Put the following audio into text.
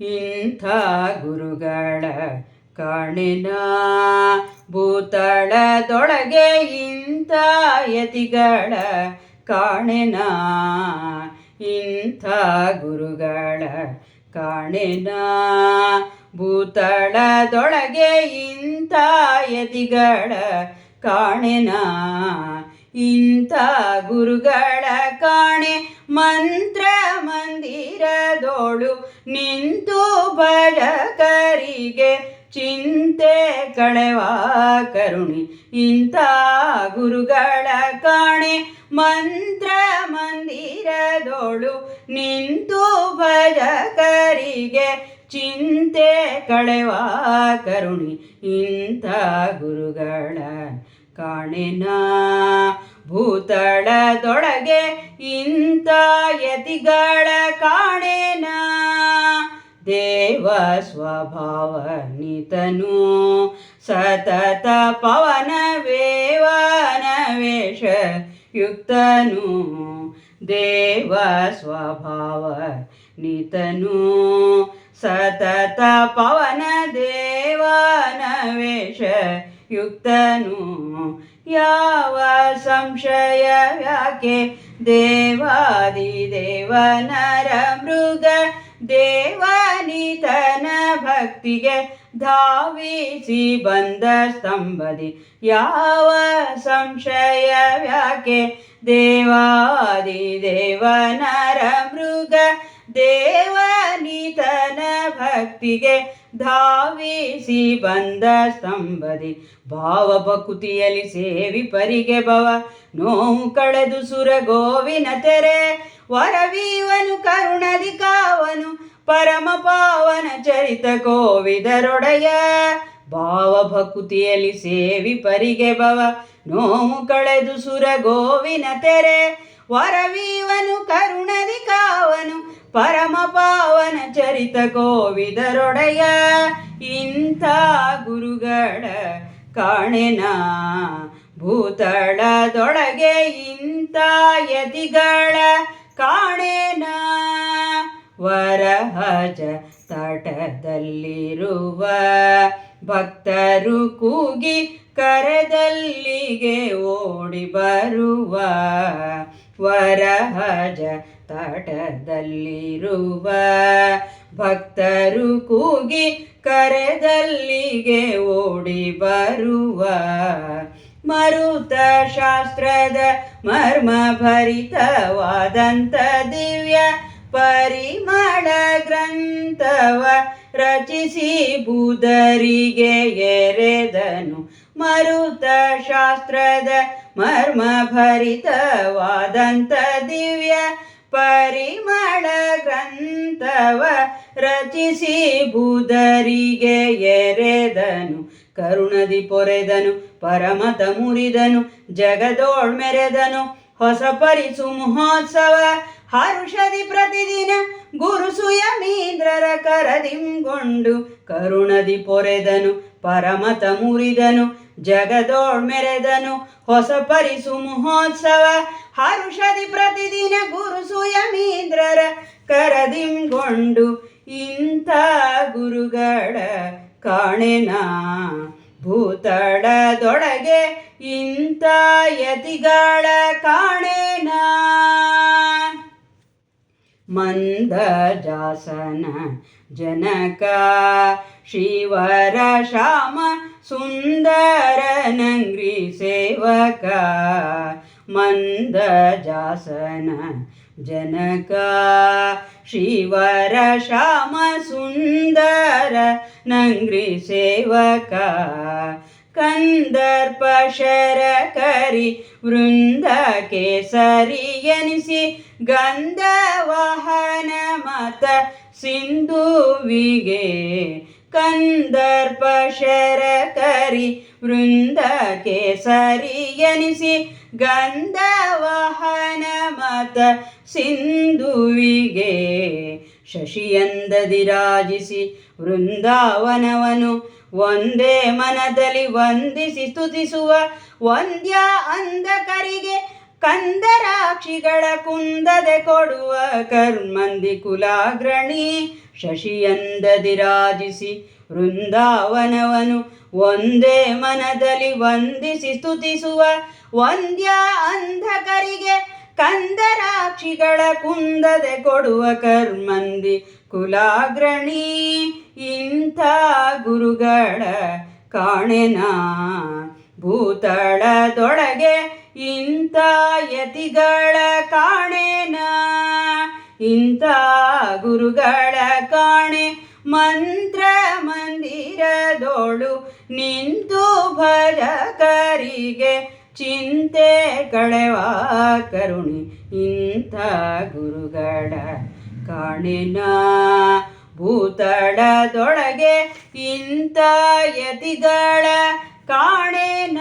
ಇಂಥ ಗುರುಗಳ ಕಾಣಿನ ಭೂತಳದೊಳಗೆ ಇಂಥ ಯತಿಗಳ ಕಾಣಿನ. ಇಂಥ ಗುರುಗಳ ಕಾಣಿನ ಭೂತಳದೊಳಗೆ ಇಂಥ ಯತಿಗಳ ಕಾಣೆನ. ಇಂಥ ಗುರುಗಳ ಕಾಣೆ ಮಂತ್ರ ಮಂದಿರದೋಳು ನಿಂತು ಭಜಕರಿಗೆ ಚಿಂತೆ ಕಳೆವ ಕರುಣಿ. ಇಂಥ ಗುರುಗಳ ಕಾಣೆ ಮಂತ್ರ ಮಂದಿರದೋಳು ನಿಂತು ಭಜಕರಿಗೆ ಚಿಂತೆ ಕಳೆವ ಕರುಣಿ. ಇಂಥ ಗುರುಗಳ ಕಾಣೆನ ಭೂತಳದೊಳಗೆ ಇಂಥ ಯತಿಗಳ ಕಾಣೆನ? ದೇವ ಸ್ವಭಾವ ನಿತನು ಸತತ ಪವನ ವೇವನ ವೇಷ ಯುಕ್ತನು. ದೇವ ಸ್ವಭಾವ ನಿತನು ಸತತ ಪವನ ದೇವನ ವೇಷ ಯುಕ್ತನು. ಯಾವ ಸಂಶಯ ಯಾಕೆ ದೇವಾದಿ ದೇವನರ ಮೃಗ ದೇವನಿತನ ಭಕ್ತಿಗೆ ಧಾವಿಸಿ ಬಂದ ಸ್ತಂಭದಿ ಯಾವ ಸಂಶಯ ಯಾಕೆ ದೇವಾದಿ ದೇವನರ ಮೃಗ ದೇವನಿತನ ಭಕ್ತಿಗೆ ಧಾವಿಸಿ ಬಂದ ಸ್ತಂಭದಿ ಭಾವ ಭಕುತಿಯಲ್ಲಿ ಸೇವಿ ಪರಿಗೆ ಭವ. ನೋವು ಕಳೆದು ಸುರ ಗೋವಿನ ತೆರೆ, ವರವೀವನು ಕರುಣದಿ ಕಾವನು, ಪರಮ ಪಾವನ ಚರಿತ ಕೋವಿದರೊಡೆಯ ಭಾವ ಭಕುತಿಯಲ್ಲಿ ಸೇವಿ ಪರಿಗೆ ಭವ. ನೋವು ಕಳೆದು ಸುರ ಗೋವಿನ ತೆರೆ, ವರವೀವನು ಕರುಣದಿ ಕಾವನು ಚರಿತ ಕೋವಿದರೊಡೆಯ ಇಂಥ ಗುರುಗಳ ಕಾಣೆನ ಭೂತಳದೊಳಗೆ ಇಂಥ ಯತಿಗಳ ಕಾಣೆನ ವರಹಜ ತಟದಲ್ಲಿರುವ ಭಕ್ತರು ಕೂಗಿ ಕರೆದಲ್ಲಿಗೆ ಓಡಿ ಬರುವ ವರಹಜ ತಟದಲ್ಲಿರುವ ಭಕ್ತರು ಕೂಗಿ ಕರೆದಲ್ಲಿಗೆ ಓಡಿ ಬರುವ ಮರುತ ಶಾಸ್ತ್ರದ ಮರ್ಮ ಭರಿತವಾದಂಥ ದಿವ್ಯ ಪರಿಮಳ ಗ್ರಂಥವ ರಚಿಸಿ ಬುದರಿಗೆ ಎರೆದನು. ಮರುತ ಶಾಸ್ತ್ರದ ಮರ್ಮ ಭರಿತವಾದಂಥ ದಿವ್ಯ ಪರಿಮಳ ಗ್ರಂಥವ ರಚಿಸಿ ಬುಧರಿಗೆ ಎರೆದನು, ಕರುಣದಿ ಪೊರೆದನು, ಪರಮತ ಮುರಿದನು ಜಗದೋಳ್ ಮೆರೆದನು ಹೊಸ ಪರಿಸು ಮಹೋತ್ಸವ, ಹರುಷದಿ ಪ್ರತಿದಿನ, ಗುರು ಸುಯಮೀಂದ್ರರ ಕರದಿಂಗೊಂಡು ಕರುಣದಿ ಪೊರೆದನು, ಪರಮತ ಮುರಿದನು ಜಗದೋಳ್ ಮೆರೆದನು ಹೊಸ ಪರಿಸು ಮಹೋತ್ಸವ. ಹರುಷದಿ ಪ್ರತಿದಿನ ಗುರು ಸುಯಮೀಂದ್ರರ ಕರದಿಂಗೊಂಡು ಇಂಥ ಗುರುಗಳ ಕಾಣೆನ ಭೂತಳದೊಳಗೆ ಇಂಥ ಯತಿಗಳ ಕಾಣೆನ. ಮಂದ ಜಾಸನ ಜನಕ ಶ್ರೀವರ ಶ್ಯಾಮ ಸುಂದರ ನಂಗ್ರಿ ಸೇವಕ ಮಂದ ಜಾಸನ ಜನಕ. ಶಿವರ ಶ್ಯಾಮ ಸುಂದರ ನಂಗ್ರಿ ಸೇವಕ, ಕಂದರ್ಪ ಶರಕರಿ ವೃಂದ ಕೇಸರಿ ಎನಿಸಿ ಗಂಧವಾಹನ ಮತ ಸಿಂಧುವಿಗೆ ಕಂದರ್ಪ ಶರಕರಿ ವೃಂದ ಕೇಸರಿ ಎನಿಸಿ ಗಂಧವಾಹನ ಮತ ಸಿಂಧುವಿಗೆ ಶಶಿಯಂದದಿರಾಜಿಸಿ ವೃಂದಾವನವನು ಒಂದೇ ಮನದಲ್ಲಿ ವಂದಿಸಿ ಸ್ತುತಿಸುವ ವಂದ್ಯ ಅಂಧಕರಿಗೆ ಕಂದರಾಕ್ಷಿಗಳ ಕುಂದದೆ ಕೊಡುವ ಕರ್ಮಂದಿ ಕುಲಾಗ್ರಣಿ ಶಶಿಯಂದದಿರಾಜಿಸಿ ವೃಂದಾವನವನು ಒಂದೇ ಮನದಲ್ಲಿ ವಂದಿಸಿ ಸ್ತುತಿಸುವ ವಂದ್ಯ ಅಂಧಕರಿಗೆ ಕಂದರಾಕ್ಷಿಗಳ ಕುಂದದೆ ಕೊಡುವ ಕರ್ಮಂದಿ ಕುಲಾಗ್ರಣಿ. ಇಂಥ ಗುರುಗಳ ಕಾಣೆನಾ ಭೂತಳದೊಳಗೆ ಇಂಥ ಯತಿಗಳ ಕಾಣೆನ, ಇಂಥ ಗುರುಗಳ ಕಾಣೆ, ಮಂತ್ರ ಮಂದಿರದೋಳು ನಿಂತು ಭಜಕರಿಗೆ ಚಿಂತೆ ಕಳೆವ ಕರುಣಿ, ಇಂಥ ಗುರುಗಳ ಕಾಣೆನ. ಭೂತಳದೊಳಗೆ ಇಂಥ ಯತಿಗಳ ಕಾಣೆನ.